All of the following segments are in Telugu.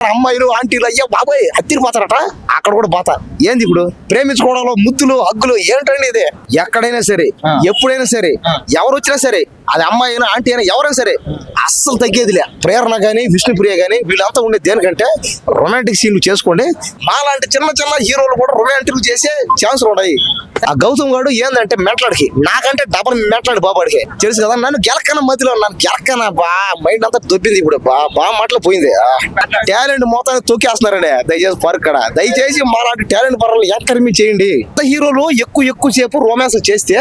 అమ్మాయిలు ఆంటీలు అయ్యా బాబాయ్ అత్తిరి పోతారట అక్కడ కూడా పోతా ఏంది ఇప్పుడు ప్రేమించుకోవడంలో ముద్దులు హగ్గులు ఏంటండి ఇది ఎక్కడైనా సరే. ఎప్పుడైనా సరే. ఎవరు వచ్చినా సరే అది అమ్మాయి అయినా ఆంటీ అయినా ఎవరైనా సరే అస్సలు తగ్గేదిలే. ప్రేరణ కానీ విష్ణుప్రియ కానీ వీళ్ళంతా ఉండే దేనికంటే రొమాంటిక్ సీన్లు చేసుకోండి. మాలాంటి చిన్న చిన్న హీరోలు కూడా రొమాంటిక్ చేసే ఛాన్సులు ఉన్నాయి. ఆ గౌతమ్ గాడు ఏందంటే మెట్లాడికి. నాకంటే డబల్ మెట్లాడు బాబాడికి తెలుసు కదా నన్ను గెలకన మధ్యలో నన్ను గెలకన బా మైండ్ అంతా దొబ్బింది ఇప్పుడు. బా బా మాటలు పోయింది. టాలెంట్ మొత్తాన్ని తొక్కేస్తున్నారండి. దయచేసి పరక్కడ దయచేసి మాలాంటి టాలెంట్ పరాలు ఎంకరేజ్ చేయండి. హీరోలు ఎక్కువ ఎక్కువ సేపు రొమాన్స్ చేస్తే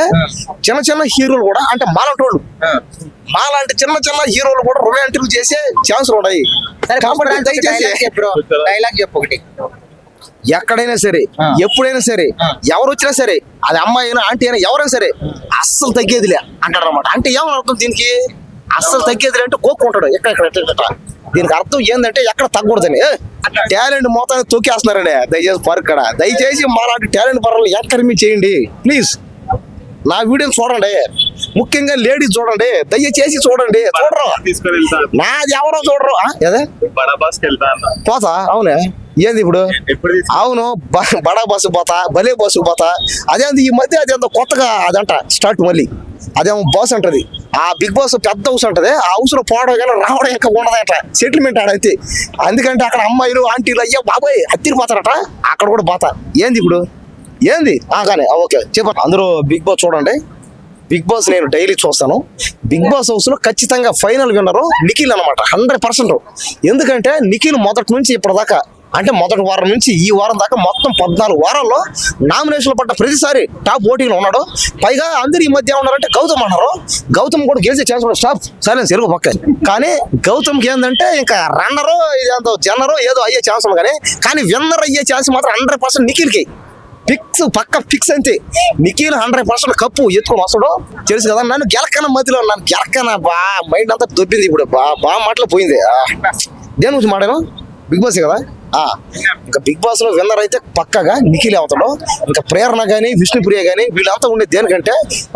చిన్న చిన్న హీరోలు కూడా అంటే మాలాంటోళ్ళు మాలాంటి చిన్న చిన్న హీరోలు కూడా రొమాంటిక్ చేసే ఛాన్సులు ఉన్నాయి. కాబట్టి దయచేసి డైలాగ్ చెప్పు ఒకటి. ఎక్కడైనా సరే. ఎప్పుడైనా సరే. ఎవరు వచ్చినా సరే అది అమ్మాయి అయినా ఆంటీ అయినా ఎవరైనా సరే అస్సలు తగ్గేదిలే అంటారు అనమాట అంటే ఏమని అర్థం దీనికి? అస్సలు తగ్గేదిలే అంటే కోక్కుంటాడు ఎక్కడ ఎక్కడ. దీనికి అర్థం ఏంటంటే ఎక్కడ తగ్గకూడదని. టాలెంట్ మొత్తాన్ని తొక్కేస్తున్నారండి. దయచేసి పరక్కడ. దయచేసి మాలాంటి టాలెంట్ పరాలు ఎంకరేజ్ చేయండి. ప్లీజ్ నా వీడియోని చూడండి. ముఖ్యంగా లేడీస్ చూడండి. దయచేసి చూడండి. చూడరు. నాది ఎవరో చూడరు. పోతా? అవునే. ఏంది ఇప్పుడు? అవును. బడా బస్సు పోతా భలే బస్సు పోతా. అదేంది ఈ మధ్య అదేందో కొత్తగా అదంట స్టార్ట్ మళ్ళీ. అదేమో బాస్ అంటది. ఆ బిగ్ బాస్ పెద్ద హౌస్ అంటది. ఆ హౌస్లో పోవడం కానీ రావడం ఇంకా ఉండదంట. సెటిల్మెంట్ ఆడైతే అందుకంటే అక్కడ అమ్మాయిలు ఆంటీలు అయ్యా బాబాయ్ అత్తిరి పోతారట. అక్కడ కూడా పోతా. ఏంది ఇప్పుడు? ఏంది? కానీ ఓకే చెప్పండి అందరూ బిగ్ బాస్ చూడండి. బిగ్ బాస్ నేను డైలీ చూస్తాను. బిగ్ బాస్ హౌస్లో ఖచ్చితంగా ఫైనల్ విన్నరు నిఖిల్ అనమాట హండ్రెడ్ పర్సెంట్. ఎందుకంటే నిఖిల్ మొదటి నుంచి ఇప్పటిదాకా అంటే మొదటి వారం నుంచి ఈ వారం దాకా మొత్తం పద్నాలుగు వారాల్లో నామినేషన్లు పడ్డ ప్రతిసారి టాప్ ఓటింగ్ ఉన్నాడు. పైగా అందరు ఈ మధ్య ఉన్నారంటే గౌతమ్ అన్నారు. గౌతమ్ కూడా గెలిచే ఛాన్స్ కూడా స్టాప్ సైలెన్స్ ఎరుగు పక్క. కానీ గౌతమ్కి ఏంటంటే ఇంకా రన్నరు ఇదేంతో జన్నరు ఏదో అయ్యే ఛాన్స్ ఉంది కానీ కానీ విన్నర్ అయ్యే ఛాన్స్ మాత్రం హండ్రెడ్ పర్సెంట్ నిఖిల్కి. ఫిక్స్ పక్క ఫిక్స్ అంతే. నిఖిల్ హండ్రెడ్ పర్సెంట్ కప్పు ఎత్తుకొని వస్తాడు తెలుసు కదా నన్ను గెలకన మధ్యలో నన్ను గెలకన బా మైండ్ అంతా దొబ్బింది ఇప్పుడు. బా బా మాటలు పోయింది. దేని గురించి మాడాను బిగ్ బాస్ కదా? ఇంకా బిగ్ బాస్లో విన్నర్ అయితే పక్కగా నిఖిల్ అవుతాడు ఇంకా ప్రేరణ కానీ విష్ణుప్రియ కానీ వీళ్ళంతా ఉండే దేనికంటే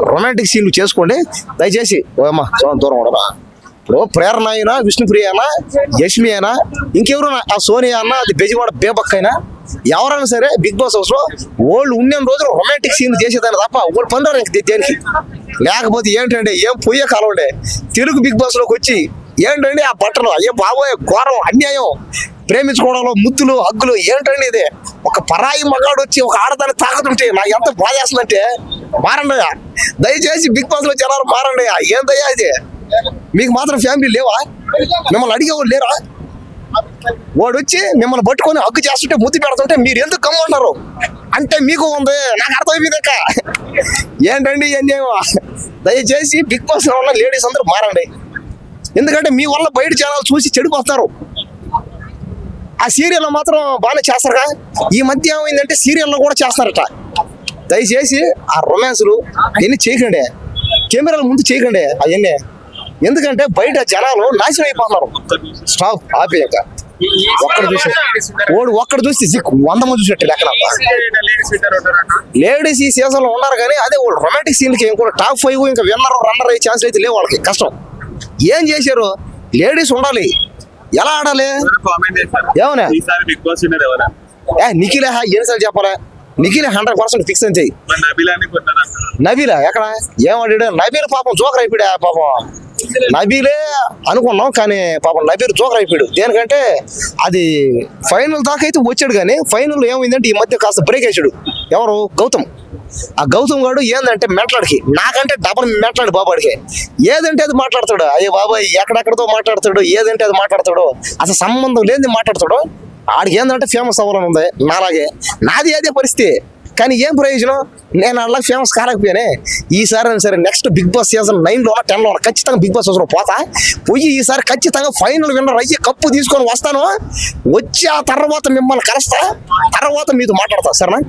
రొమాంటిక్ సీన్లు చేసుకోండి. దయచేసి ఓ అమ్మా దూరం ఉండదా ఇప్పుడు ప్రేరణ అయినా విష్ణుప్రియ అయినా యష్మి అయినా ఇంకెవరు ఆ సోనియా అన్న అది బెజవాడ బేబక్ అయినా ఎవరైనా సరే బిగ్ బాస్ హౌస్లో వాళ్ళు ఉన్న రోజులు రొమాంటిక్ సీన్ చేసేదాన్ని తప్ప వాళ్ళు పనిరారు దేనికి? లేకపోతే ఏంటంటే ఏం పోయే కాలండే తెలుగు బిగ్ బాస్లోకి వచ్చి ఏంటండి ఆ బట్టలు? అయ్యే బాబోయ్ ఘోరం అన్యాయం. ప్రేమించుకోవడంలో ముద్దులు హగ్గులు ఏంటండి ఇది? ఒక పరాయి మగాడు వచ్చి ఒక ఆడదాన్ని తాకుతుంటే నాకు ఎంత బాధ చేస్తుందంటే మారండి దయచేసి బిగ్ బాస్లో జనాలు మారండి ఏందయ్యా ఇది? మీకు మాత్రం ఫ్యామిలీ లేవా? మిమ్మల్ని అడిగేవాళ్ళు లేరా? వాడు వచ్చి మిమ్మల్ని పట్టుకొని హక్కు చేస్తుంటే ముద్దు పెడుతుంటే మీరు ఎందుకు కమ్మంటారు అంటే మీకు ఉంది. నాకు అర్థమైపోయిందక్క ఏంటండి ఇవన్నీ దయచేసి బిగ్ బాస్లో ఉన్న లేడీస్ అందరూ మారండి. ఎందుకంటే మీ వల్ల బయట ఛానల్ చూసి చెడిపోతారు. ఆ సీరియల్ మాత్రం బాగానే చేస్తారుగా. ఈ మధ్య ఏమైందంటే సీరియల్లో కూడా చేస్తారట. దయచేసి ఆ రొమాన్స్లు అవన్నీ చేయకండి. కెమెరాల ముందు చేయకండి అవన్నీ. ఎందుకంటే బయట జనాలు నాశనం అయిపోతున్నారు. స్టాప్ ఆపేయక. ఒక్కడ చూసి ఓడు ఒక్కడ చూసి వంద మంది చూసినట్టు లెక్కన లేడీస్ ఈ సీజన్లో ఉన్నారు కానీ అదే వాళ్ళు రొమాంటిక్ సీన్లకి ఏం కూడా టాప్ ఫైవ్ ఇంకా విన్నర్ రన్నర్ అయ్యే ఛాన్స్ అయితే లేవు వాళ్ళకి. కష్టం. ఏం చేశారు? లేడీస్ ఉండాలి. ఎలా ఆడాలి? ఏమన్నా? నిఖిల్ ఎన్నిసార్లు చెప్పాలా? నిఖిల్ హండ్రెడ్ పర్సెంట్ ఫిక్స్ అని చెయ్యి. నబీలా ఎక్కడ? ఏమన్నాడు నబీల్ పాపం జోకర్ అయిపోయా పాపం. నబీలే అనుకున్నాం కానీ పాపం నబీర్ జోకర్ అయిపోయాడు. దేనికంటే అది ఫైనల్ దాకా అయితే వచ్చాడు కానీ ఫైనల్ ఏమైందంటే ఈ మధ్య కాస్త బ్రేక్ వేసాడు ఎవరు? గౌతమ్. ఆ గౌతమ్ గాడు ఏందంటే మెట్లాడికి. నాకంటే డబల్ మెట్లాడు బాబాడికి ఏదంటే అది మాట్లాడతాడు. అయ్యే బాబాయ్ ఎక్కడెక్కడతో మాట్లాడతాడు ఏదంటే అది మాట్లాడతాడు. అసలు సంబంధం లేనిది మాట్లాడతాడు. ఆడికి ఏంటంటే ఫేమస్ అవ్వాలని ఉంది నాలాగే. నాది అదే పరిస్థితి. కానీ ఏం ప్రయోజనం? నేను అలా ఫేమస్ కాలేకపోయానే. ఈసారి అయినా సరే నెక్స్ట్ బిగ్ బాస్ సీజన్ నైన్లో టెన్లో ఖచ్చితంగా బిగ్ బాస్లో పోతా. పోయి ఈసారి ఖచ్చితంగా ఫైనల్ విన్నర్ అయ్యి కప్పు తీసుకొని వస్తాను. వచ్చి ఆ తర్వాత మిమ్మల్ని కలుస్తా. తర్వాత మీతో మాట్లాడతా సరేనా?